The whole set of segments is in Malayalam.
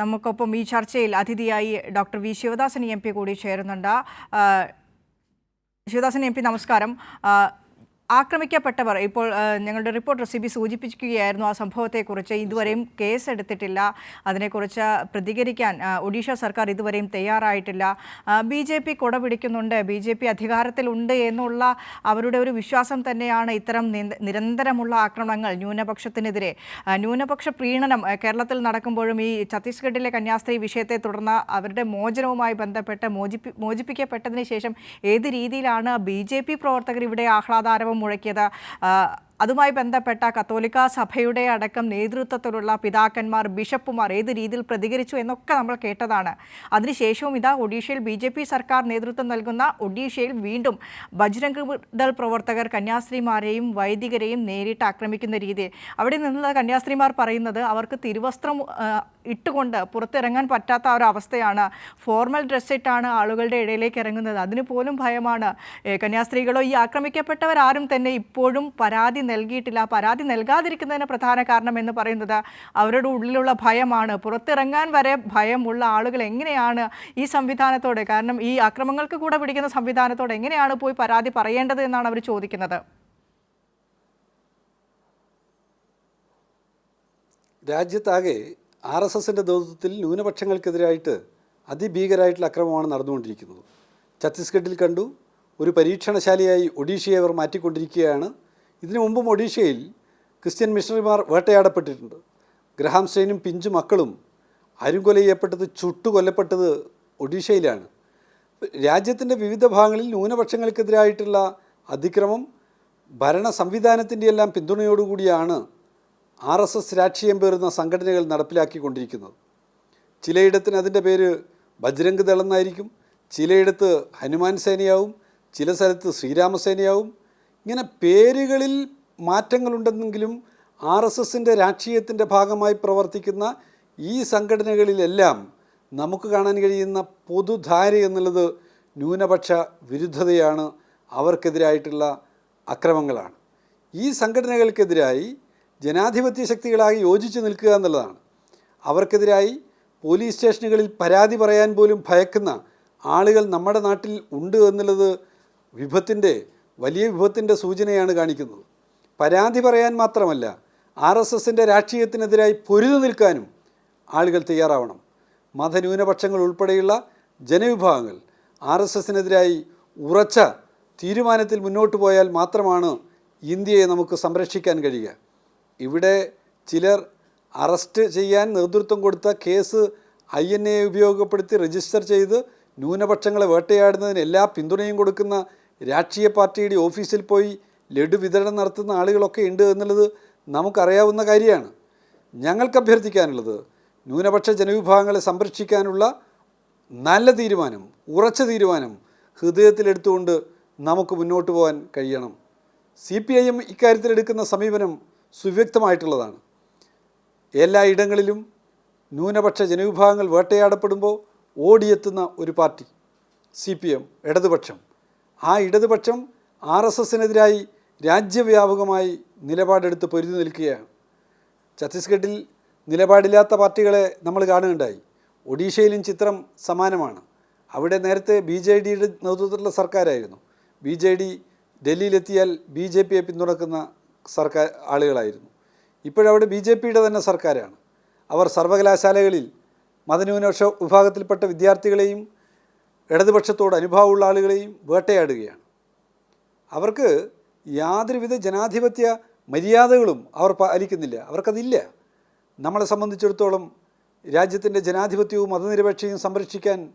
നമുക്കൊപ്പം ഈ ചർച്ചയിൽ അതിഥിയായി doctor V Sivadasan M P കൂടി ചേരുന്നുണ്ട്. ശിവദാസൻ എം പി നമസ്കാരം. ആക്രമിക്കപ്പെട്ടവർ. ഇപ്പോൾ ഞങ്ങളുടെ റിപ്പോർട്ടർ സി ബി സൂചിപ്പിക്കുകയായിരുന്നു ആ സംഭവത്തെക്കുറിച്ച്. ഇതുവരെയും കേസ് എടുത്തിട്ടില്ല. അതിനെക്കുറിച്ച് പ്രതികരിക്കാൻ ഒഡീഷ സർക്കാർ ഇതുവരെയും തയ്യാറായിട്ടില്ല. ബി ജെ പി കുട പിടിക്കുന്നുണ്ട് ബി ജെ പി അധികാരത്തിലുണ്ട് എന്നുള്ള അവരുടെ ഒരു വിശ്വാസം തന്നെയാണ് ഇത്തരം നിരന്തരമുള്ള ആക്രമണങ്ങൾ ന്യൂനപക്ഷത്തിനെതിരെ. ന്യൂനപക്ഷ പ്രീണനം കേരളത്തിൽ നടക്കുമ്പോഴും ഈ ഛത്തീസ്ഗഡിലെ കന്യാസ്ത്രീ വിഷയത്തെ തുടർന്ന് അവരുടെ മോചനവുമായി ബന്ധപ്പെട്ട് മോചിപ്പി മോചിപ്പിക്കപ്പെട്ടതിന് ശേഷം ഏത് രീതിയിലാണ് ബി ജെ പി പ്രവർത്തകർ ഇവിടെ ആഹ്ലാദാരവം മുഴക്കിയത്. അതുമായി ബന്ധപ്പെട്ട കത്തോലിക്ക സഭയുടെ അടക്കം നേതൃത്വത്തിലുള്ള പിതാക്കന്മാർ ബിഷപ്പുമാർ ഏത് രീതിയിൽ പ്രതികരിച്ചു എന്നൊക്കെ നമ്മൾ കേട്ടതാണ്. അതിനുശേഷവും ഇതാ ഒഡീഷയിൽ ബി ജെ പി സർക്കാർ നേതൃത്വം നൽകുന്ന ഒഡീഷയിൽ വീണ്ടും ബജ്രംഗ് ദൾ പ്രവർത്തകർ കന്യാസ്ത്രീമാരെയും വൈദികരെയും നേരിട്ട് ആക്രമിക്കുന്ന രീതി അവിടെ നിന്നുള്ള കന്യാസ്ത്രീമാർ പറയുന്നത് അവർക്ക് തിരുവസ്ത്രം ഇട്ടുകൊണ്ട് പുറത്തിറങ്ങാൻ പറ്റാത്ത ഒരു അവസ്ഥയാണ്. ഫോർമൽ ഡ്രസ് ഇട്ടാണ് ആളുകളുടെ ഇടയിലേക്ക് ഇറങ്ങുന്നത്. അതിന് പോലും ഭയമാണ്. കന്യാസ്ത്രീകളോ ഈ ആക്രമിക്കപ്പെട്ടവരാരും തന്നെ ഇപ്പോഴും പരാതി നൽകിയിട്ടില്ല. പരാതി നൽകാതിരിക്കുന്നതിന് പ്രധാന കാരണം എന്ന് പറയുന്നത് അവരുടെ ഉള്ളിലുള്ള ഭയമാണ്. പുറത്തിറങ്ങാൻ വരെ ഭയമുള്ള ആളുകൾ എങ്ങനെയാണ് ഈ സംവിധാനത്തോട് കാരണം ഈ അക്രമങ്ങൾക്ക് കൂടെ പിടിക്കുന്ന സംവിധാനത്തോട് എങ്ങനെയാണ് പോയി പരാതി പറയേണ്ടത് എന്നാണ് അവർ ചോദിക്കുന്നത്. രാജ്യത്താകെ ആർ എസ് എസിന്റെ നേതൃത്വത്തിൽ ന്യൂനപക്ഷങ്ങൾക്കെതിരായിട്ട് അതിഭീകരമായിട്ടുള്ള അക്രമമാണ് നടന്നുകൊണ്ടിരിക്കുന്നത്. ഛത്തീസ്ഗഡിൽ കണ്ടു ഒരു പരീക്ഷണശാലയായി ഒഡീഷയെ അവർ മാറ്റിക്കൊണ്ടിരിക്കുകയാണ്. ഇതിനു മുമ്പും ഒഡീഷയിൽ ക്രിസ്ത്യൻ മിഷണറിമാർ വേട്ടയാടപ്പെട്ടിട്ടുണ്ട്. ഗ്രഹാം സെയിനും പിഞ്ചു മക്കളും അരുംകൊല ചെയ്യപ്പെട്ടത് ചുട്ടു കൊല്ലപ്പെട്ടത് ഒഡീഷയിലാണ്. രാജ്യത്തിന്റെ വിവിധ ഭാഗങ്ങളിൽ ന്യൂനപക്ഷങ്ങൾക്കെതിരായിട്ടുള്ള അതിക്രമം ഭരണ സംവിധാനത്തിന്റെ എല്ലാം പിന്തുണയോടുകൂടിയാണ് ആർ എസ് എസ് രാഷ്ട്രീയം പേറുന്ന സംഘടനകൾ നടപ്പിലാക്കിക്കൊണ്ടിരിക്കുന്നത്. ചിലയിടത്തിന് അതിന്റെ പേര് ബജ്രംഗ് ദളെന്നായിരിക്കും ചിലയിടത്ത് ഹനുമാൻ സേനയാവും ചില സ്ഥലത്ത് ശ്രീരാമസേനയാവും ഇങ്ങനെ പേരുകളിൽ മാറ്റങ്ങളുണ്ടെന്നെങ്കിലും ആർ എസ് എസിന്റെ രാഷ്ട്രീയത്തിന്റെ ഭാഗമായി പ്രവർത്തിക്കുന്ന ഈ സംഘടനകളിലെല്ലാം നമുക്ക് കാണാൻ കഴിയുന്ന പൊതുധാര എന്നുള്ളത് ന്യൂനപക്ഷ വിരുദ്ധതയാണ്. അവർക്കെതിരായിട്ടുള്ള അക്രമങ്ങളാണ്. ഈ സംഘടനകൾക്കെതിരായി ജനാധിപത്യ ശക്തികളായി യോജിച്ച് നിൽക്കുക എന്നുള്ളതാണ്. അവർക്കെതിരായി പോലീസ് സ്റ്റേഷനുകളിൽ പരാതി പറയാൻ പോലും ഭയക്കുന്ന ആളുകൾ നമ്മുടെ നാട്ടിൽ ഉണ്ട് എന്നുള്ളത് വിഭത്തിന്റെ വലിയ വിഭവത്തിന്റെ സൂചനയാണ് കാണിക്കുന്നത്. പരാതി പറയാൻ മാത്രമല്ല ആർ എസ് എസിന്റെ രാഷ്ട്രീയത്തിനെതിരായി പൊരുതു നിൽക്കാനും ആളുകൾ തയ്യാറാവണം. മതന്യൂനപക്ഷങ്ങൾ ഉൾപ്പെടെയുള്ള ജനവിഭാഗങ്ങൾ ആർ എസ് എസിനെതിരായി ഉറച്ച തീരുമാനത്തിൽ മുന്നോട്ട് പോയാൽ മാത്രമാണ് ഇന്ത്യയെ നമുക്ക് സംരക്ഷിക്കാൻ കഴിയുക. ഇവിടെ ചിലർ അറസ്റ്റ് ചെയ്യാൻ നേതൃത്വം കൊടുത്ത കേസ് ഐ എൻ എ ഉപയോഗപ്പെടുത്തി രജിസ്റ്റർ ചെയ്ത് ന്യൂനപക്ഷങ്ങളെ വേട്ടയാടുന്നതിന് എല്ലാ പിന്തുണയും കൊടുക്കുന്ന രാഷ്ട്രീയ പാർട്ടിയുടെ ഓഫീസിൽ പോയി ലഡു വിതരണം നടത്തുന്ന ആളുകളൊക്കെ ഉണ്ട് എന്നുള്ളത് നമുക്കറിയാവുന്ന കാര്യമാണ്. ഞങ്ങൾക്ക് അഭ്യർത്ഥിക്കാനുള്ളത് ന്യൂനപക്ഷ ജനവിഭാഗങ്ങളെ സംരക്ഷിക്കാനുള്ള നല്ല തീരുമാനം ഉറച്ച തീരുമാനം ഹൃദയത്തിലെടുത്തുകൊണ്ട് നമുക്ക് മുന്നോട്ട് പോകാൻ കഴിയണം. സി പി ഐ എം ഇക്കാര്യത്തിലെടുക്കുന്ന സമീപനം സുവ്യക്തമായിട്ടുള്ളതാണ്. എല്ലാ ഇടങ്ങളിലും ന്യൂനപക്ഷ ജനവിഭാഗങ്ങൾ വേട്ടയാടപ്പെടുമ്പോൾ ഓടിയെത്തുന്ന ഒരു പാർട്ടി സി പി എം ഇടതുപക്ഷം. ആ ഇടതുപക്ഷം ആർ എസ് എസിനെതിരായി രാജ്യവ്യാപകമായി നിലപാടെടുത്ത് പൊരുതി നിൽക്കുകയാണ്. ഛത്തീസ്ഗഡിൽ നിലപാടില്ലാത്ത പാർട്ടികളെ നമ്മൾ കാണുകയുണ്ടായി. ഒഡീഷയിലും ചിത്രം സമാനമാണ്. അവിടെ നേരത്തെ ബി ജെ ഡിയുടെ നേതൃത്വത്തിലുള്ള സർക്കാരായിരുന്നു. ബി ജെ ഡി ഡൽഹിയിലെത്തിയാൽ ബി ജെ പിയെ പിന്തുണക്കുന്ന സർക്കാർ ആളുകളായിരുന്നു. ഇപ്പോഴവിടെ ബി ജെ പിയുടെ തന്നെ സർക്കാരാണ്. അവർ സർവകലാശാലകളിൽ മതന്യൂനപക്ഷ വിഭാഗത്തിൽപ്പെട്ട വിദ്യാർത്ഥികളെയും ഇടതുപക്ഷത്തോട് അനുഭാവമുള്ള ആളുകളെയും വേട്ടയാടുകയാണ്. അവർക്ക് യാതൊരുവിധ ജനാധിപത്യ മര്യാദകളും അവർ പാലിക്കുന്നില്ല. അവർക്കതില്ല. നമ്മളെ സംബന്ധിച്ചിടത്തോളം രാജ്യത്തിന്റെ ജനാധിപത്യവും മതനിരപേക്ഷയും സംരക്ഷിക്കാൻ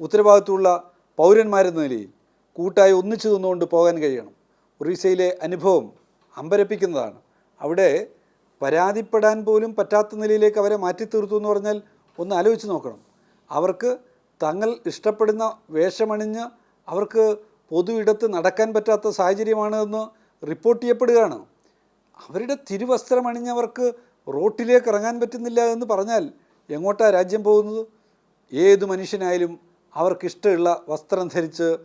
ഉത്തരവാദിത്തമുള്ള പൗരന്മാരെന്ന നിലയിൽ കൂട്ടായി ഒന്നിച്ചു നിന്നുകൊണ്ട് പോകാൻ കഴിയണം. ഒറീസയിലെ അനുഭവം അമ്പരപ്പിക്കുന്നതാണ്. അവിടെ പരാതിപ്പെടാൻ പോലും പറ്റാത്ത നിലയിലേക്ക് അവരെ മാറ്റിത്തീർത്തു എന്ന് പറഞ്ഞാൽ ഒന്ന് ആലോചിച്ച് നോക്കണം. അവർക്ക് തങ്ങൾ ഇഷ്ടപ്പെടുന്ന വേഷമണിഞ്ഞ് അവർക്ക് പൊതു ഇടത്ത് നടക്കാൻ പറ്റാത്ത സാഹചര്യമാണ് എന്ന് റിപ്പോർട്ട് ചെയ്യപ്പെടുകയാണ്. അവരുടെ തിരുവസ്ത്രമണിഞ്ഞവർക്ക് റോട്ടിലേക്ക് ഇറങ്ങാൻ പറ്റുന്നില്ല എന്ന് പറഞ്ഞാൽ എങ്ങോട്ടാ രാജ്യം പോകുന്നത്? ഏത് മനുഷ്യനായാലും അവർക്കിഷ്ടമുള്ള വസ്ത്രം ധരിച്ച്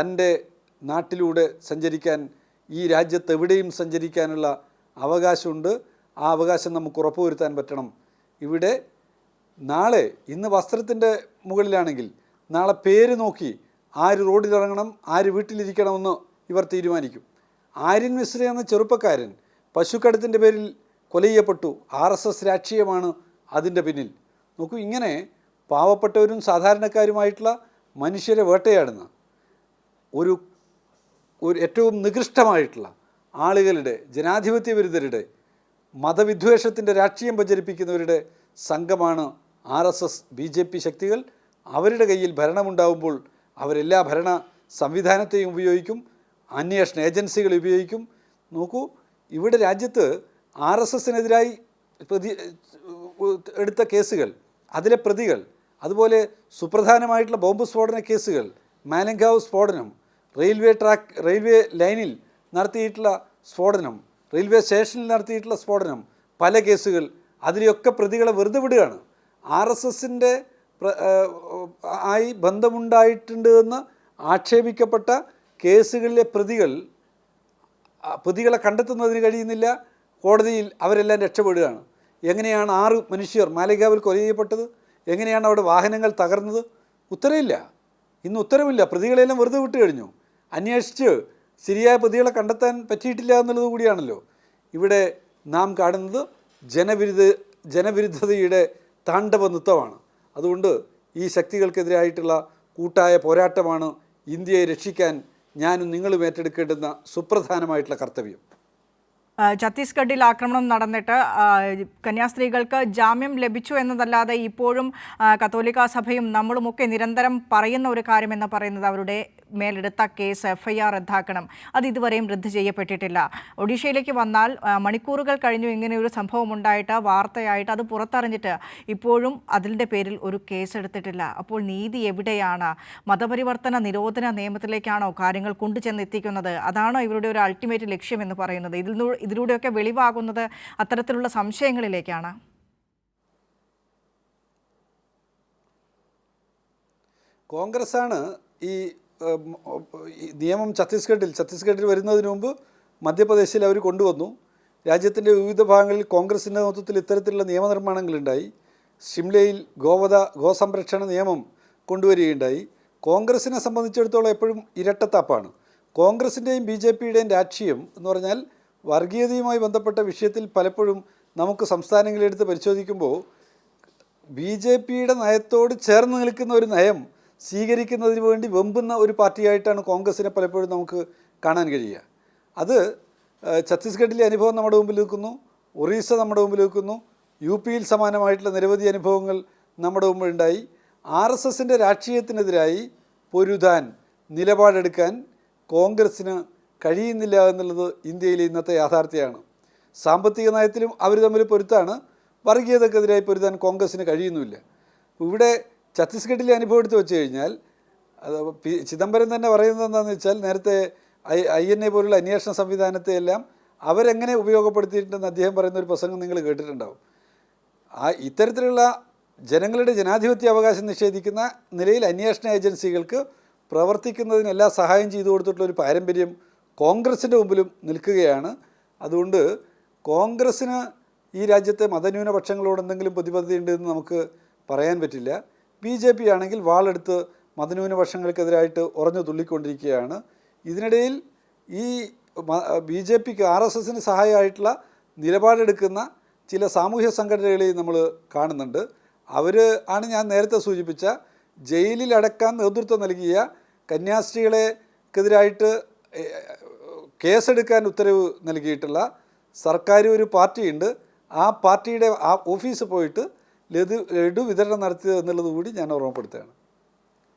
തന്റെ നാട്ടിലൂടെ സഞ്ചരിക്കാൻ ഈ രാജ്യത്ത് എവിടെയും സഞ്ചരിക്കാനുള്ള അവകാശമുണ്ട്. ആ അവകാശം നമുക്ക് ഉറപ്പുവരുത്താൻ പറ്റണം. ഇവിടെ നാളെ ഇന്ന് വസ്ത്രത്തിന്റെ മുകളിലാണെങ്കിൽ നാളെ പേര് നോക്കി ആര് റോഡിലിറങ്ങണം ആര് വീട്ടിലിരിക്കണമെന്ന് ഇവർ തീരുമാനിക്കും. ആര്യൻ മിശ്ര എന്ന ചെറുപ്പക്കാരൻ പശുക്കടത്തിന്റെ പേരിൽ കൊല ചെയ്യപ്പെട്ടു. ആർ എസ് എസ് രാഷ്ട്രീയമാണ് അതിന്റെ പിന്നിൽ. നോക്കൂ ഇങ്ങനെ പാവപ്പെട്ടവരും സാധാരണക്കാരുമായിട്ടുള്ള മനുഷ്യരെ വേട്ടയാടുന്ന ഒരു ഒരു ഏറ്റവും നികൃഷ്ടമായിട്ടുള്ള ആളുകളുടെ ജനാധിപത്യ വിരുദ്ധരുടെ മതവിദ്വേഷത്തിന്റെ രാഷ്ട്രീയം പ്രചരിപ്പിക്കുന്നവരുടെ സംഘമാണ് R S S B J P ശക്തികൾ അവരുടെ കയ്യിൽ ഭരണമുണ്ടാകുമ്പോൾ അവരെല്ലാ ഭരണ സംവിധാനത്തെയും ഉപയോഗിക്കും അന്വേഷണ ഏജൻസികൾ ഉപയോഗിക്കും. നോക്കൂ ഇവിടെ രാജ്യത്ത് ആർ എസ് എസിനെതിരായി പ്രതി എടുത്ത കേസുകൾ അതിലെ പ്രതികൾ അതുപോലെ സുപ്രധാനമായിട്ടുള്ള ബോംബ് സ്ഫോടന കേസുകൾ മാലങ്കാവ് സ്ഫോടനം റെയിൽവേ ട്രാക്ക് റെയിൽവേ ലൈനിൽ നടത്തിയിട്ടുള്ള സ്ഫോടനം റെയിൽവേ സ്റ്റേഷനിൽ നടത്തിയിട്ടുള്ള സ്ഫോടനം പല കേസുകൾ അതിലെയൊക്കെ പ്രതികളെ വെറുതെ വിടുകയാണ്. ആർ എസ് എസിന്റെ ആയി ബന്ധമുണ്ടായിട്ടുണ്ട് എന്ന് ആക്ഷേപിക്കപ്പെട്ട കേസുകളിലെ പ്രതികൾ പ്രതികളെ കണ്ടെത്തുന്നതിന് കഴിയുന്നില്ല. കോടതിയിൽ അവരെല്ലാം രക്ഷപ്പെടുകയാണ്. എങ്ങനെയാണ് ആറ് മനുഷ്യർ മാലികാവിൽ കൊല ചെയ്യപ്പെട്ടത്? എങ്ങനെയാണ് അവിടെ വാഹനങ്ങൾ തകർന്നത്? ഉത്തരവില്ല. ഇന്ന് ഉത്തരവില്ല. പ്രതികളെല്ലാം വെറുതെ വിട്ട് കഴിഞ്ഞു. അന്വേഷിച്ച് ശരിയായ പ്രതികളെ കണ്ടെത്താൻ പറ്റിയിട്ടില്ല എന്നുള്ളത് കൂടിയാണല്ലോ. ഇവിടെ നാം കാണുന്നത് ജനവിരുദ്ധ ജനവിരുദ്ധതയുടെ താണ്ഡവ നൃത്തമാണ് അതുകൊണ്ട് ഈ ശക്തികൾക്കെതിരായിട്ടുള്ള കൂട്ടായ പോരാട്ടമാണ് ഇന്ത്യയെ രക്ഷിക്കാൻ ഞാനും നിങ്ങളും ഏറ്റെടുക്കേണ്ടുന്ന സുപ്രധാനമായിട്ടുള്ള കർത്തവ്യം. ഛത്തീസ്ഗഡിൽ ആക്രമണം നടന്നിട്ട് കന്യാസ്ത്രീകൾക്ക് ജാമ്യം ലഭിച്ചു എന്നതല്ലാതെ ഇപ്പോഴും കത്തോലിക്കാ സഭയും നമ്മളുമൊക്കെ നിരന്തരം പറയുന്ന ഒരു കാര്യമെന്ന് പറയുന്നത് അവരുടെ മേലെടുത്ത കേസ് എഫ്ഐആർ റദ്ദാക്കണം. അത് ഇതുവരെയും റദ്ദ് ചെയ്യപ്പെട്ടിട്ടില്ല. ഒഡീഷയിലേക്ക് വന്നാൽ മണിക്കൂറുകൾ കഴിഞ്ഞു ഇങ്ങനെ ഒരു സംഭവം ഉണ്ടായിട്ട് വാർത്തയായിട്ട് അത് പുറത്തറിഞ്ഞിട്ട് ഇപ്പോഴും അതിന്റെ പേരിൽ ഒരു കേസ് എടുത്തിട്ടില്ല. അപ്പോൾ നീതി എവിടെയാണ്? മതപരിവർത്തന നിരോധന നിയമത്തിലേക്കാണോ കാര്യങ്ങൾ കൊണ്ടുചെന്ന് എത്തിക്കുന്നത് അതാണോ ഇവരുടെ ഒരു അൾട്ടിമേറ്റ് ലക്ഷ്യം എന്ന് പറയുന്നത്? ഇതിൽ ഇതിലൂടെയൊക്കെ വെളിവാകുന്നത് അത്തരത്തിലുള്ള സംശയങ്ങളിലേക്കാണ്. കോൺഗ്രസ് ആണ് ഈ നിയമം ഛത്തീസ്ഗഡിൽ ഛത്തീസ്ഗഡിൽ വരുന്നതിന് മുമ്പ് മധ്യപ്രദേശിൽ അവർ കൊണ്ടുവന്നു. രാജ്യത്തിന്റെ വിവിധ ഭാഗങ്ങളിൽ കോൺഗ്രസിന്റെ നേതൃത്വത്തിൽ ഇത്തരത്തിലുള്ള നിയമനിർമ്മാണങ്ങളുണ്ടായി. ഷിംലയിൽ ഗോവധ ഗോസംരക്ഷണ നിയമം കൊണ്ടുവരികയുണ്ടായി. കോൺഗ്രസിനെ സംബന്ധിച്ചിടത്തോളം എപ്പോഴും ഇരട്ടത്താപ്പാണ്. കോൺഗ്രസിന്റെയും ബി ജെ പിയുടെയും രാഷ്ട്രീയം എന്ന് പറഞ്ഞാൽ വർഗീയതയുമായി ബന്ധപ്പെട്ട വിഷയത്തിൽ പലപ്പോഴും നമുക്ക് സംസ്ഥാനങ്ങളെടുത്ത് പരിശോധിക്കുമ്പോൾ ബി ജെ പിയുടെ നയത്തോട് ചേർന്ന് നിൽക്കുന്ന ഒരു നയം സ്വീകരിക്കുന്നതിന് വേണ്ടി വെമ്പുന്ന ഒരു പാർട്ടിയായിട്ടാണ് കോൺഗ്രസിനെ പലപ്പോഴും നമുക്ക് കാണാൻ കഴിയുക. അത് ഛത്തീസ്ഗഡിലെ അനുഭവം നമ്മുടെ മുമ്പിൽ നിൽക്കുന്നു ഒറീസ നമ്മുടെ മുമ്പിൽ നിൽക്കുന്നു യു പിയിൽ സമാനമായിട്ടുള്ള നിരവധി അനുഭവങ്ങൾ നമ്മുടെ മുമ്പിലുണ്ടായി. ആർ എസ് എസിന്റെ രാഷ്ട്രീയത്തിനെതിരായി പൊരുതാൻ നിലപാടെടുക്കാൻ കോൺഗ്രസ്സിന് കഴിയുന്നില്ല എന്നുള്ളത് ഇന്ത്യയിലെ ഇന്നത്തെ യാഥാർത്ഥ്യമാണ്. സാമ്പത്തിക നയത്തിലും അവർ തമ്മിൽ പൊരുത്താണ് വർഗീയതക്കെതിരായി പൊരുതാൻ കോൺഗ്രസ്സിന് കഴിയുന്നുമില്ല. ഇവിടെ ഛത്തീസ്ഗഡിലെ അനുഭവം എടുത്ത് വെച്ച് കഴിഞ്ഞാൽ അത് ചിദംബരം തന്നെ പറയുന്നത് എന്താണെന്ന് വെച്ചാൽ നേരത്തെ ഐ ഐ എൻ എ പോലുള്ള അന്വേഷണ സംവിധാനത്തെ എല്ലാം അവരെങ്ങനെ ഉപയോഗപ്പെടുത്തിയിട്ടുണ്ടെന്ന് അദ്ദേഹം പറയുന്ന ഒരു പ്രസംഗം നിങ്ങൾ കേട്ടിട്ടുണ്ടാവും. ആ ഇത്തരത്തിലുള്ള ജനങ്ങളുടെ ജനാധിപത്യ അവകാശം നിഷേധിക്കുന്ന നിലയിൽ അന്വേഷണ ഏജൻസികൾക്ക് പ്രവർത്തിക്കുന്നതിനെല്ലാം സഹായം ചെയ്തു കൊടുത്തിട്ടുള്ള ഒരു പാരമ്പര്യം കോൺഗ്രസിന്റെ മുമ്പിലും നിൽക്കുകയാണ്. അതുകൊണ്ട് കോൺഗ്രസ്സിന് ഈ രാജ്യത്തെ മതന്യൂനപക്ഷങ്ങളോട് എന്തെങ്കിലും പ്രതിബദ്ധതയുണ്ട് എന്ന് നമുക്ക് പറയാൻ പറ്റില്ല. ബി ജെ പി ആണെങ്കിൽ വാളെടുത്ത് മതന്യൂനപക്ഷങ്ങൾക്കെതിരായിട്ട് ഉറഞ്ഞു തുള്ളിക്കൊണ്ടിരിക്കുകയാണ്. ഇതിനിടയിൽ ഈ ബി ജെ പിക്ക് ആർ എസ് എസിന് സഹായമായിട്ടുള്ള നിലപാടെടുക്കുന്ന ചില സാമൂഹ്യ സംഘടനകളെയും നമ്മൾ കാണുന്നുണ്ട്. അവർ ആണ് ഞാൻ നേരത്തെ സൂചിപ്പിച്ച ജയിലിലടക്കാൻ നേതൃത്വം നൽകിയ കന്യാസ്ത്രീകളെക്കെതിരായിട്ട് കേസെടുക്കാൻ ഉത്തരവ് നൽകിയിട്ടുള്ള സർക്കാർ ഒരു പാർട്ടിയുണ്ട്. ആ പാർട്ടിയുടെ ആ ഓഫീസ് പോയിട്ട് ലഡു ലഡു വിതരണം നടത്തിയത് എന്നുള്ളത് കൂടി ഞാൻ ഓർമ്മപ്പെടുത്തുകയാണ്.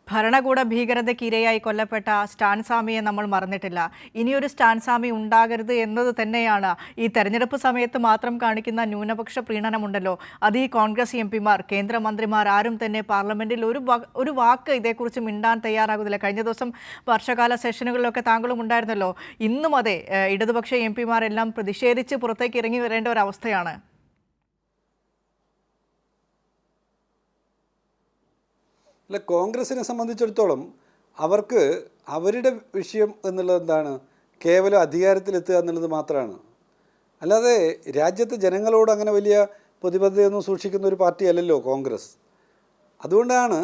ഭരണകൂട ഭീകരതയ്ക്ക് ഇരയായി കൊല്ലപ്പെട്ട സ്റ്റാൻസാമിയെ നമ്മൾ മറന്നിട്ടില്ല. ഇനിയൊരു സ്റ്റാൻസാമി ഉണ്ടാകരുത് എന്നത് തന്നെയാണ് ഈ തെരഞ്ഞെടുപ്പ് സമയത്ത് മാത്രം കാണിക്കുന്ന ന്യൂനപക്ഷ പ്രീണനമുണ്ടല്ലോ. അത് ഈ കോൺഗ്രസ് എം പിമാർ കേന്ദ്രമന്ത്രിമാർ ആരും തന്നെ പാർലമെന്റിൽ ഒരു ഒരു വാക്ക് ഇതേക്കുറിച്ച് മിണ്ടാൻ തയ്യാറാകുന്നില്ല. കഴിഞ്ഞ ദിവസം വർഷകാല സെഷനുകളിലൊക്കെ താങ്കളും ഉണ്ടായിരുന്നല്ലോ. ഇന്നും അതെ ഇടതുപക്ഷ എം പിമാരെല്ലാം പ്രതിഷേധിച്ച് പുറത്തേക്ക് ഇറങ്ങി വരേണ്ട ഒരവസ്ഥയാണ്. അല്ല കോൺഗ്രസിനെ സംബന്ധിച്ചിടത്തോളം അവർക്ക് അവരുടെ വിഷയം എന്നുള്ളത് എന്താണ്? കേവലം അധികാരത്തിലെത്തുക എന്നുള്ളത് മാത്രമാണ്. അല്ലാതെ രാജ്യത്തെ ജനങ്ങളോട് അങ്ങനെ വലിയ പ്രതിബദ്ധതയൊന്നും സൂക്ഷിക്കുന്ന ഒരു പാർട്ടി അല്ലല്ലോ കോൺഗ്രസ്. അതുകൊണ്ടാണ്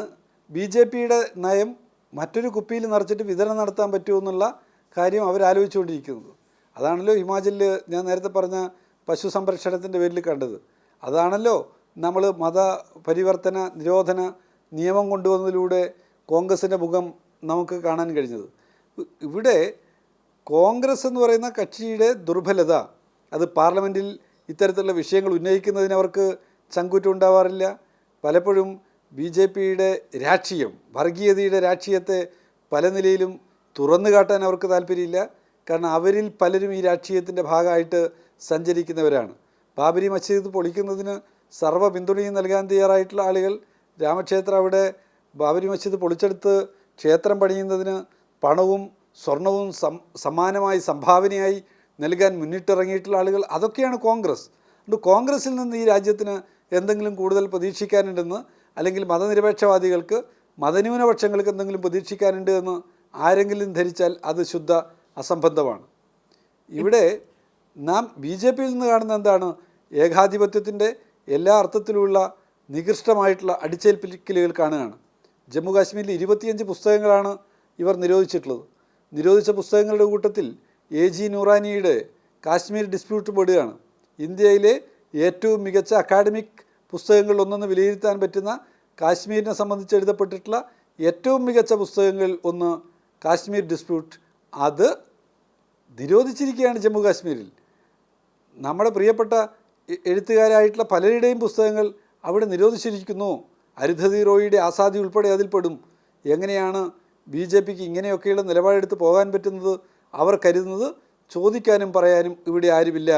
ബി ജെ പിയുടെ നയം മറ്റൊരു കുപ്പിയിൽ നിറച്ചിട്ട് വിതരണം നടത്താൻ പറ്റുമെന്നുള്ള കാര്യം അവരാലോചിച്ചുകൊണ്ടിരിക്കുന്നത് അതാണല്ലോ ഹിമാചലിൽ ഞാൻ നേരത്തെ പറഞ്ഞ പശു സംരക്ഷണത്തിന്റെ പേരിൽ കണ്ടത്. അതാണല്ലോ നമ്മൾ മത പരിവർത്തന നിരോധന നിയമം കൊണ്ടുവന്നതിലൂടെ കോൺഗ്രസിന്റെ മുഖം നമുക്ക് കാണാൻ കഴിഞ്ഞത്. ഇവിടെ കോൺഗ്രസ് എന്ന് പറയുന്ന കക്ഷിയുടെ ദുർബലത അത് പാർലമെന്റിൽ ഇത്തരത്തിലുള്ള വിഷയങ്ങൾ ഉന്നയിക്കുന്നതിന് അവർക്ക് ചങ്കുറ്റം ഉണ്ടാവാറില്ല. പലപ്പോഴും ബി ജെ പിയുടെ രാഷ്ട്രീയം വർഗീയതയുടെ രാഷ്ട്രീയത്തെ പല നിലയിലും തുറന്നു കാട്ടാൻ അവർക്ക് താല്പര്യമില്ല. കാരണം അവരിൽ പലരും ഈ രാഷ്ട്രീയത്തിന്റെ ഭാഗമായിട്ട് സഞ്ചരിക്കുന്നവരാണ്. ബാബരി മസ്ജിദ് പൊളിക്കുന്നതിന് സർവ പിന്തുണയും നൽകാൻ തയ്യാറായിട്ടുള്ള ആളുകൾ രാമക്ഷേത്രം അവിടെ ബാബരി മസ്ജിദ് പൊളിച്ചെടുത്ത് ക്ഷേത്രം പണിയുന്നതിന് പണവും സ്വർണവും സമാനമായി സംഭാവനയായി നൽകാൻ മുന്നിട്ടിറങ്ങിയിട്ടുള്ള ആളുകൾ അതൊക്കെയാണ് കോൺഗ്രസ്. അതുകൊണ്ട് കോൺഗ്രസിൽ നിന്ന് ഈ രാജ്യത്തിന് എന്തെങ്കിലും കൂടുതൽ പ്രതീക്ഷിക്കാനുണ്ടെന്ന് അല്ലെങ്കിൽ മതനിരപേക്ഷവാദികൾക്ക് മതന്യൂനപക്ഷങ്ങൾക്ക് എന്തെങ്കിലും പ്രതീക്ഷിക്കാനുണ്ട് എന്ന് ആരെങ്കിലും ധരിച്ചാൽ അത് ശുദ്ധ അസംബന്ധമാണ്. ഇവിടെ നാം ബി ജെ പിയിൽ നിന്ന് കാണുന്ന എന്താണ്? ഏകാധിപത്യത്തിന്റെ എല്ലാ അർത്ഥത്തിലുമുള്ള നികൃഷ്ടമായിട്ടുള്ള അടിച്ചേൽപ്പിക്കലുകൾ കാണുകയാണ്. ജമ്മു കാശ്മീരിൽ ഇരുപത്തിയഞ്ച് പുസ്തകങ്ങളാണ് ഇവർ നിരോധിച്ചിട്ടുള്ളത്. നിരോധിച്ച പുസ്തകങ്ങളുടെ കൂട്ടത്തിൽ എ ജി നൂറാനിയുടെ കാശ്മീർ ഡിസ്പ്യൂട്ട് പെടുകയാണ്. ഇന്ത്യയിലെ ഏറ്റവും മികച്ച അക്കാഡമിക് പുസ്തകങ്ങളിൽ ഒന്നെന്ന് വിലയിരുത്താൻ പറ്റുന്ന കാശ്മീരിനെ സംബന്ധിച്ച് എഴുതപ്പെട്ടിട്ടുള്ള ഏറ്റവും മികച്ച പുസ്തകങ്ങളിൽ ഒന്ന് കാശ്മീർ ഡിസ്പ്യൂട്ട്. അത് നിരോധിച്ചിരിക്കുകയാണ് ജമ്മു കാശ്മീരിൽ. നമ്മുടെ പ്രിയപ്പെട്ട എഴുത്തുകാരായിട്ടുള്ള പലരുടെയും പുസ്തകങ്ങൾ അവിടെ നിരോധിച്ചിരിക്കുന്നു. അരുന്ധതി റോയിയുടെ ആസാദി ഉൾപ്പെടെ അതിൽപ്പെടും എങ്ങനെയാണ് ബി ജെ പിക്ക് ഇങ്ങനെയൊക്കെയുള്ള നിലപാടെടുത്ത് പോകാൻ പറ്റുന്നത് അവർ കരുതുന്നത്? ചോദിക്കാനും പറയാനും ഇവിടെ ആരുമില്ല.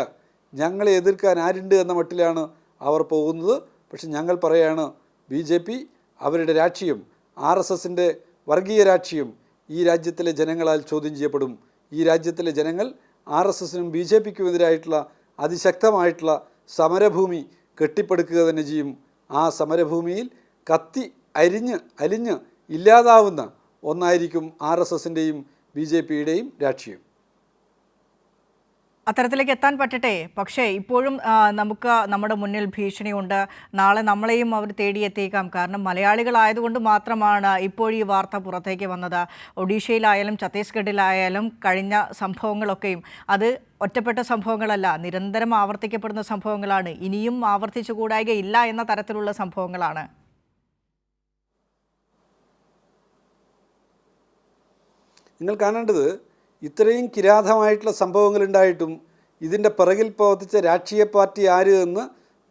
ഞങ്ങളെ എതിർക്കാൻ ആരുണ്ട് എന്ന മട്ടിലാണ് അവർ പോകുന്നത്. പക്ഷെ ഞങ്ങൾ പറയാണ് ബി ജെ പി അവരുടെ രാഷ്ട്രീയം ആർ എസ് എസിന്റെ വർഗീയ രാഷ്ട്രീയം ഈ രാജ്യത്തിലെ ജനങ്ങളാൽ ചോദ്യം ചെയ്യപ്പെടും. ഈ രാജ്യത്തിലെ ജനങ്ങൾ ആർ എസ് എസിനും ബി ജെ പിക്കും എതിരായിട്ടുള്ള അതിശക്തമായിട്ടുള്ള സമരഭൂമി കെട്ടിപ്പടുക്കുക തന്നെ ചെയ്യും. ആ സമരഭൂമിയിൽ കത്തി അരിഞ്ഞ് അലിഞ്ഞ് ഇല്ലാതാവുന്ന ഒന്നായിരിക്കും ആർ എസ് എസിന്റെയും ബി ജെ പിയുടെയും രാഷ്ട്രീയം. അത്തരത്തിലേക്ക് എത്താൻ പറ്റട്ടെ. പക്ഷേ ഇപ്പോഴും നമുക്ക് നമ്മുടെ മുന്നിൽ ഭീഷണിയുണ്ട്. നാളെ നമ്മളെയും അവർ തേടിയെത്തിയേക്കാം. കാരണം മലയാളികളായതുകൊണ്ട് മാത്രമാണ് ഇപ്പോൾ ഈ വാർത്ത പുറത്തേക്ക് വന്നത്. ഒഡീഷയിലായാലും ഛത്തീസ്ഗഡിലായാലും കഴിഞ്ഞ സംഭവങ്ങളൊക്കെയും. അത് ഒറ്റപ്പെട്ട സംഭവങ്ങളല്ല നിരന്തരം ആവർത്തിക്കപ്പെടുന്ന സംഭവങ്ങളാണ്. ഇനിയും ആവർത്തിച്ചു കൂടായികയില്ല എന്ന തരത്തിലുള്ള സംഭവങ്ങളാണ്. നിങ്ങൾ കാണേണ്ടത് ഇത്രയും കിരാതമായിട്ടുള്ള സംഭവങ്ങളുണ്ടായിട്ടും ഇതിന്റെ പിറകിൽ പ്രവർത്തിച്ച രാഷ്ട്രീയ പാർട്ടി ആര് എന്ന്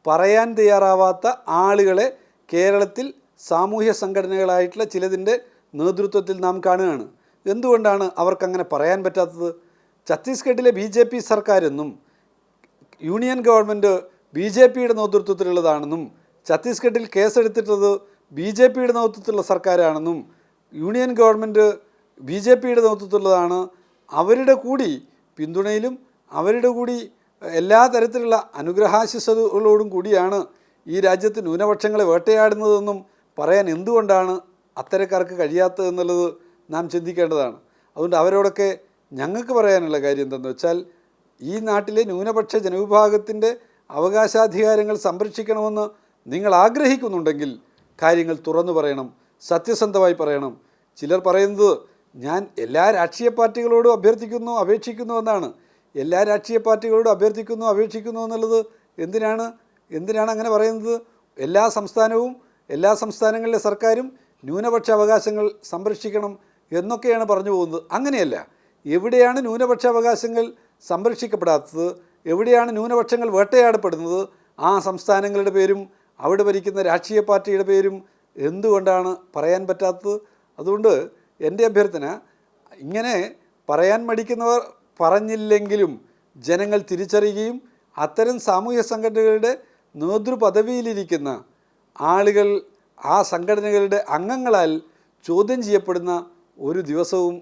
പറയാൻ തയ്യാറാവാത്ത ആളുകളെ കേരളത്തിൽ സാമൂഹ്യ സംഘടനകളായിട്ടുള്ള ചിലതിന്റെ നേതൃത്വത്തിൽ നാം കാണുകയാണ്. എന്തുകൊണ്ടാണ് അവർക്കങ്ങനെ പറയാൻ പറ്റാത്തത്? ഛത്തീസ്ഗഡിലെ ബി ജെ പി സർക്കാരെന്നും യൂണിയൻ ഗവൺമെന്റ് ബി ജെ പിയുടെ നേതൃത്വത്തിലുള്ളതാണെന്നും ഛത്തീസ്ഗഡിൽ കേസെടുത്തിട്ടത് ബി ജെ പിയുടെ നേതൃത്വത്തിലുള്ള സർക്കാരാണെന്നും യൂണിയൻ ഗവൺമെന്റ് ബി ജെ പിയുടെ നേതൃത്വത്തിലുള്ളതാണ് അവരുടെ കൂടി പിന്തുണയിലും അവരുടെ കൂടി എല്ലാ തരത്തിലുള്ള അനുഗ്രഹാശിസതകളോടും കൂടിയാണ് ഈ രാജ്യത്ത് ന്യൂനപക്ഷങ്ങളെ വേട്ടയാടുന്നതെന്നും പറയാൻ എന്തുകൊണ്ടാണ് അത്തരക്കാർക്ക് കഴിയാത്തതെന്നുള്ളത് നാം ചിന്തിക്കേണ്ടതാണ്. അതുകൊണ്ട് അവരോടൊക്കെ ഞങ്ങൾക്ക് പറയാനുള്ള കാര്യം എന്തെന്ന് വെച്ചാൽ ഈ നാട്ടിലെ ന്യൂനപക്ഷ ജനവിഭാഗത്തിന്റെ അവകാശാധികാരങ്ങൾ സംരക്ഷിക്കണമെന്ന് നിങ്ങൾ ആഗ്രഹിക്കുന്നുണ്ടെങ്കിൽ കാര്യങ്ങൾ തുറന്നു പറയണം സത്യസന്ധമായി പറയണം. ചിലർ പറയുന്നത് ഞാൻ എല്ലാ രാഷ്ട്രീയ പാർട്ടികളോടും അഭ്യർത്ഥിക്കുന്നു അപേക്ഷിക്കുന്നു എന്നാണ്. എല്ലാ രാഷ്ട്രീയ പാർട്ടികളോടും അഭ്യർത്ഥിക്കുന്നു അപേക്ഷിക്കുന്നു എന്നുള്ളത് എന്തിനാണ്? എന്തിനാണ് അങ്ങനെ പറയുന്നത്? എല്ലാ സംസ്ഥാനവും എല്ലാ സംസ്ഥാനങ്ങളിലെ സർക്കാരും ന്യൂനപക്ഷ അവകാശങ്ങൾ സംരക്ഷിക്കണം എന്നൊക്കെയാണ് പറഞ്ഞു പോകുന്നത്. അങ്ങനെയല്ല. എവിടെയാണ് ന്യൂനപക്ഷ അവകാശങ്ങൾ സംരക്ഷിക്കപ്പെടാത്തത്? എവിടെയാണ് ന്യൂനപക്ഷങ്ങൾ വേട്ടയാടപ്പെടുന്നത്? ആ സംസ്ഥാനങ്ങളുടെ പേരും അവിടെ ഭരിക്കുന്ന രാഷ്ട്രീയ പാർട്ടിയുടെ പേരും എന്തുകൊണ്ടാണ് പറയാൻ പറ്റാത്തത്? അതുകൊണ്ട് എന്റെ അഭ്യർത്ഥന ഇങ്ങനെ പറയാൻ മടിക്കുന്നവർ പറഞ്ഞില്ലെങ്കിലും ജനങ്ങൾ തിരിച്ചറിയുകയും അത്തരം സാമൂഹ്യ സംഘടനകളുടെ നേതൃപദവിയിലിരിക്കുന്ന ആളുകൾ ആ സംഘടനകളുടെ അംഗങ്ങളാൽ ചോദ്യം ചെയ്യപ്പെടുന്ന ഒരു ദിവസവും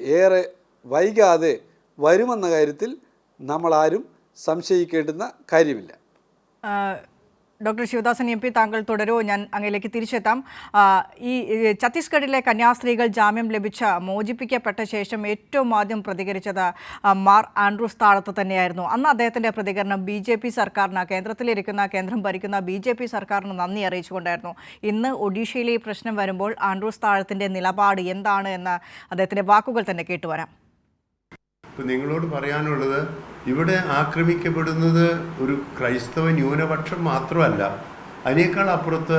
ഏറെ വൈകാതെ വരുമെന്ന കാര്യത്തിൽ നമ്മളാരും സംശയിക്കേണ്ടുന്ന കാര്യമില്ല. ഡോക്ടർ ശിവദാസൻ എം പി താങ്കൾ തുടരൂ. ഞാൻ അങ്ങയിലേക്ക് തിരിച്ചെത്താം. ഈ ഛത്തീസ്ഗഡിലെ കന്യാസ്ത്രീകൾ ജാമ്യം ലഭിച്ച മോചിപ്പിക്കപ്പെട്ട ശേഷം ഏറ്റവും ആദ്യം പ്രതികരിച്ചത് മാർ ആൻഡ്രൂസ് താഴത്ത് തന്നെയായിരുന്നു. അന്ന് അദ്ദേഹത്തിന്റെ പ്രതികരണം ബി ജെ പി സർക്കാരിന് കേന്ദ്രത്തിലിരിക്കുന്ന കേന്ദ്രം ഭരിക്കുന്ന ബി ജെ പി സർക്കാരിന് നന്ദി അറിയിച്ചുകൊണ്ടായിരുന്നു. ഇന്ന് ഒഡീഷയിലെ ഈ പ്രശ്നം വരുമ്പോൾ ആൻഡ്രൂസ് താളത്തിന്റെ നിലപാട് എന്താണ് എന്ന് അദ്ദേഹത്തിന്റെ വാക്കുകൾ തന്നെ കേട്ടുവരാം. ഇപ്പം നിങ്ങളോട് പറയാനുള്ളത് ഇവിടെ ആക്രമിക്കപ്പെടുന്നത് ഒരു ക്രൈസ്തവ ന്യൂനപക്ഷം മാത്രമല്ല അതിനേക്കാൾ അപ്പുറത്ത്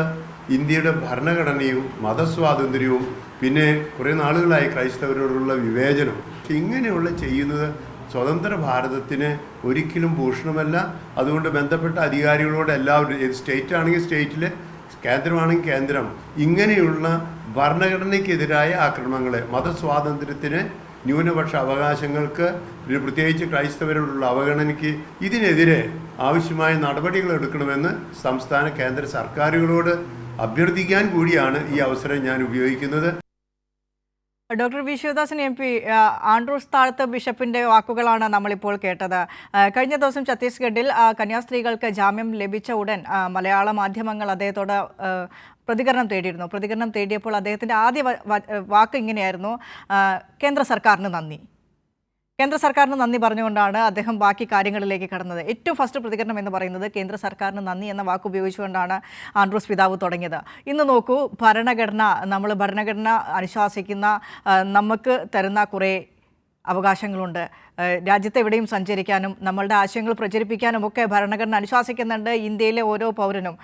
ഇന്ത്യയുടെ ഭരണഘടനയും മതസ്വാതന്ത്ര്യവും പിന്നെ കുറേ നാളുകളായി ക്രൈസ്തവരോടുള്ള വിവേചനം. ഇങ്ങനെയുള്ള ചെയ്യുന്നത് സ്വതന്ത്ര ഭാരതത്തിന് ഒരിക്കലും ഭൂഷണമല്ല. അതുകൊണ്ട് ബന്ധപ്പെട്ട അധികാരികളോട് എല്ലാവരും സ്റ്റേറ്റ് ആണെങ്കിൽ സ്റ്റേറ്റിൽ കേന്ദ്രമാണെങ്കിൽ കേന്ദ്രം ഇങ്ങനെയുള്ള ഭരണഘടനയ്ക്കെതിരായ ആക്രമണങ്ങളെ മതസ്വാതന്ത്ര്യത്തിന് ന്യൂനപക്ഷ അവകാശങ്ങൾക്ക് പ്രത്യേകിച്ച് ക്രൈസ്തവരോടുള്ള അവഗണനയ്ക്ക് ഇതിനെതിരെ ആവശ്യമായ നടപടികൾ എടുക്കണമെന്ന് സംസ്ഥാന കേന്ദ്ര സർക്കാരുകളോട് അഭ്യർത്ഥിക്കാൻ കൂടിയാണ് ഈ അവസരം ഞാൻ ഉപയോഗിക്കുന്നത്. Doctor V Sivadasan M P Andrews Thazhath ബിഷപ്പിന്റെ വാക്കുകളാണ് നമ്മളിപ്പോൾ കേട്ടത്. കഴിഞ്ഞ ദിവസം ഛത്തീസ്ഗഡിൽ കന്യാസ്ത്രീകൾക്ക് ജാമ്യം ലഭിച്ച ഉടൻ മലയാള മാധ്യമങ്ങൾ അദ്ദേഹത്തോട് പ്രതികരണം തേടിയിരുന്നു. പ്രതികരണം തേടിയപ്പോൾ അദ്ദേഹത്തിന്റെ ആദ്യ വാക്ക് ഇങ്ങനെയായിരുന്നു കേന്ദ്ര സർക്കാരിന് നന്ദി. കേന്ദ്ര സർക്കാരിന് നന്ദി പറഞ്ഞുകൊണ്ടാണ് അദ്ദേഹം ബാക്കി കാര്യങ്ങളിലേക്ക് കടന്നത്. ഏറ്റവും ഫസ്റ്റ് പ്രതികരണം എന്ന് പറയുന്നത് കേന്ദ്ര സർക്കാരിന് നന്ദി എന്ന വാക്ക് ഉപയോഗിച്ചുകൊണ്ടാണ് ആൻഡ്രൂസ് പിതാവ് തുടങ്ങിയത്. ഇന്ന് നോക്കൂ ഭരണഘടന നമ്മൾ ഭരണഘടന അനുശാസിക്കുന്ന നമുക്ക് തരുന്ന കുറേ അവകാശങ്ങളുണ്ട്. രാജ്യത്തെ എവിടെയും സഞ്ചരിക്കാനും നമ്മളുടെ ആശയങ്ങൾ പ്രചരിപ്പിക്കാനും ഒക്കെ ഭരണഘടന അനുശാസിക്കുന്നുണ്ട് ഇന്ത്യയിലെ ഓരോ പൗരനും.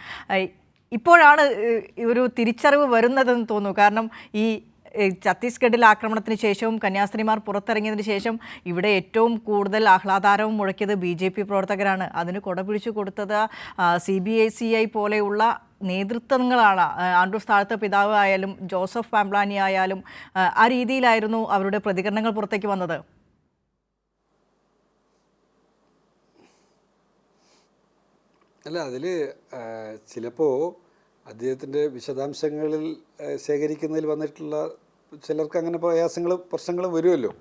ഇപ്പോഴാണ് ഒരു തിരിച്ചറിവ് വരുന്നതെന്ന് തോന്നുന്നു. കാരണം ഈ ഛത്തീസ്ഗഡിൽ ആക്രമണത്തിന് ശേഷവും കന്യാസ്ത്രീമാർ പുറത്തിറങ്ങിയതിന് ശേഷം ഇവിടെ ഏറ്റവും കൂടുതൽ ആഹ്ലാദാരവും മുഴക്കിയത് ബി ജെ പി പ്രവർത്തകരാണ്. അതിന് കൊടപിടിച്ചു കൊടുത്തത് C B I C I പോലെയുള്ള നേതൃത്വങ്ങളാണ്. ആൻഡ്രൂ താഴത്തെ പിതാവ് ആയാലും ജോസഫ് പാംബ്ലാനി ആയാലും ആ രീതിയിലായിരുന്നു അവരുടെ പ്രതികരണങ്ങൾ പുറത്തേക്ക് വന്നത്. അല്ല അതിൽ ചിലപ്പോൾ അദ്ദേഹത്തിന്റെ വിശദാംശങ്ങളിൽ ശേഖരിക്കുന്നതിൽ വന്നിട്ടുള്ള ചിലർക്ക് അങ്ങനെ പ്രയാസങ്ങൾ പ്രശ്നങ്ങളും വരുമല്ലോ.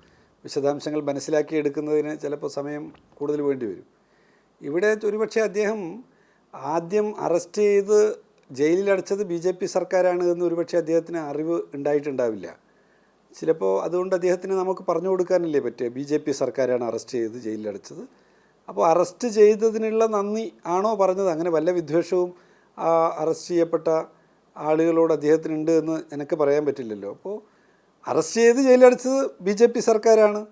വിശദാംശങ്ങൾ മനസ്സിലാക്കി എടുക്കുന്നതിന് ചിലപ്പോൾ സമയം കൂടുതൽ വേണ്ടി വരും. ഇവിടെ ഒരുപക്ഷെ അദ്ദേഹം ആദ്യം അറസ്റ്റ് ചെയ്ത് ജയിലിലടച്ചത് ബി ജെ പി സർക്കാരാണ് എന്ന് ഒരുപക്ഷെ അദ്ദേഹത്തിന് അറിവ് ഉണ്ടായിട്ടുണ്ടാവില്ല. ചിലപ്പോൾ അതുകൊണ്ട് അദ്ദേഹത്തിന് നമുക്ക് പറഞ്ഞു കൊടുക്കാനല്ലേ പറ്റുക ബി ജെ പി സർക്കാരാണ് അറസ്റ്റ് ചെയ്ത് ജയിലിലടച്ചത് അപ്പോൾ അറസ്റ്റ് ചെയ്തതിനുള്ള നന്ദി ആണോ പറഞ്ഞത്? അങ്ങനെ വല്ല വിദ്വേഷവും ആ അറസ്റ്റ് ചെയ്യപ്പെട്ട ആളുകളോട് അദ്ദേഹത്തിനുണ്ട് എന്ന് എനിക്ക് പറയാൻ പറ്റില്ലല്ലോ. അപ്പോൾ അറസ്റ്റ് ചെയ്ത് ജയിലടച്ചത് ബി ജെ പി സർക്കാരാണ്.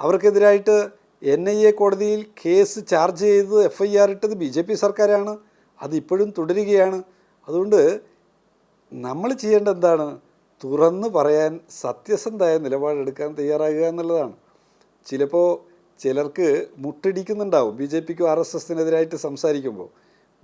അവർക്കെതിരായിട്ട് എൻ ഐ എ കോടതിയിൽ കേസ് ചാർജ് ചെയ്ത് എഫ് ഐ ആർ ഇട്ടത് ബി ജെ പി സർക്കാരാണ്. അതിപ്പോഴും തുടരുകയാണ്. അതുകൊണ്ട് നമ്മൾ ചെയ്യേണ്ട എന്താണ്? തുറന്ന് പറയാൻ സത്യസന്ധമായ നിലപാടെടുക്കാൻ തയ്യാറാകുക എന്നുള്ളതാണ്. ചിലപ്പോൾ ചിലർക്ക് മുട്ടിടിക്കുന്നുണ്ടാവും. ബി ജെ പിക്കും ആർ എസ് എസിനെതിരായിട്ട് സംസാരിക്കുമ്പോൾ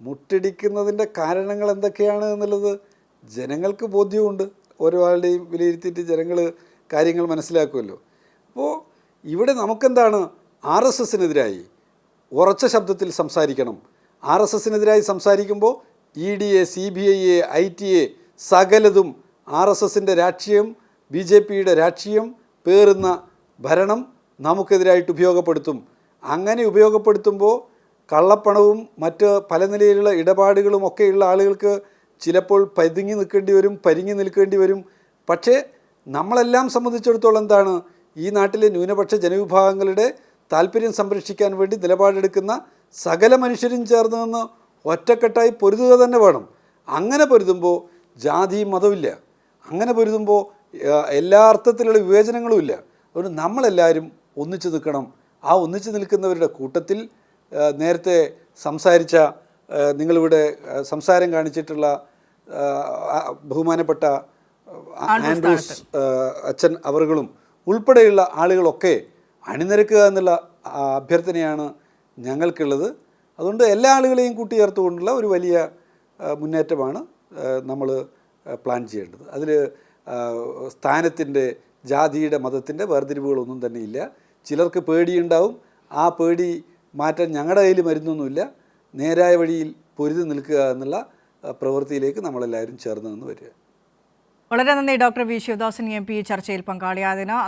മുട്ടിടിക്കുന്നതിന്റെ കാരണങ്ങൾ എന്തൊക്കെയാണ് എന്നുള്ളത് ജനങ്ങൾക്ക് ബോധ്യമുണ്ട്. ഓരോ ആളുടെയും വിലയിരുത്തിയിട്ട് ജനങ്ങൾ കാര്യങ്ങൾ മനസ്സിലാക്കുമല്ലോ. അപ്പോൾ ഇവിടെ നമുക്കെന്താണ്? ആർ എസ് എസിനെതിരായി ഉറച്ച ശബ്ദത്തിൽ സംസാരിക്കണം. ആർ എസ് എസിനെതിരായി സംസാരിക്കുമ്പോൾ E D A C B I A I T A സകലതും ആർ എസ് എസിന്റെ രാഷ്ട്രീയം ബി ജെ പിയുടെ രാഷ്ട്രീയം പേറുന്ന ഭരണം നമുക്കെതിരായിട്ട് ഉപയോഗപ്പെടുത്തും. അങ്ങനെ ഉപയോഗപ്പെടുത്തുമ്പോൾ കള്ളപ്പണവും മറ്റ് പല നിലയിലുള്ള ഇടപാടുകളും ഒക്കെയുള്ള ആളുകൾക്ക് ചിലപ്പോൾ പതുങ്ങി നിൽക്കേണ്ടി വരും പരിങ്ങി നിൽക്കേണ്ടി വരും. പക്ഷേ നമ്മളെല്ലാം സംബന്ധിച്ചിടത്തോളം എന്താണ്? ഈ നാട്ടിലെ ന്യൂനപക്ഷ ജനവിഭാഗങ്ങളുടെ താല്പര്യം സംരക്ഷിക്കാൻ വേണ്ടി നിലപാടെടുക്കുന്ന സകല മനുഷ്യരും ചേർന്ന് നിന്ന് ഒറ്റക്കെട്ടായി പൊരുതുക തന്നെ വേണം. അങ്ങനെ പൊരുതുമ്പോൾ ജാതിയും മതമില്ല അങ്ങനെ പൊരുതുമ്പോൾ എല്ലാ അർത്ഥത്തിലുള്ള വിവേചനങ്ങളും ഇല്ല. അതുകൊണ്ട് നമ്മളെല്ലാവരും ഒന്നിച്ചു നിൽക്കണം. ആ ഒന്നിച്ചു നിൽക്കുന്നവരുടെ കൂട്ടത്തിൽ നേരത്തെ സംസാരിച്ച നിങ്ങളിവിടെ സംസാരം കാണിച്ചിട്ടുള്ള ബഹുമാനപ്പെട്ട ആൻഡ്രൂസ് അച്ഛൻ അവറുകളും ഉൾപ്പെടെയുള്ള ആളുകളൊക്കെ അണിനിരക്കുക എന്നുള്ള അഭ്യർത്ഥനയാണ് ഞങ്ങൾക്കുള്ളത്. അതുകൊണ്ട് എല്ലാ ആളുകളെയും കൂട്ടിയേർത്തുകൊണ്ടുള്ള ഒരു വലിയ മുന്നേറ്റമാണ് നമ്മൾ പ്ലാൻ ചെയ്യേണ്ടത്. അതിൽ സ്ഥാനത്തിന്റെ ജാതിയുടെ മതത്തിന്റെ വേർതിരിവുകളൊന്നും തന്നെ ഇല്ല. ചിലർക്ക് പേടിയുണ്ടാവും. ആ പേടി മാറ്റാൻ ഞങ്ങളുടെ കയ്യിൽ മരുന്നൊന്നുമില്ല. നേരായ വഴിയിൽ പൊരുതി നിൽക്കുക എന്നുള്ള പ്രവൃത്തിയിലേക്ക് നമ്മളെല്ലാവരും ചേർന്ന് നിന്ന് വരിക. വളരെ നന്ദി doctor V Sivadasan M P ചർച്ചയിൽ പങ്കാളിയായതിന്.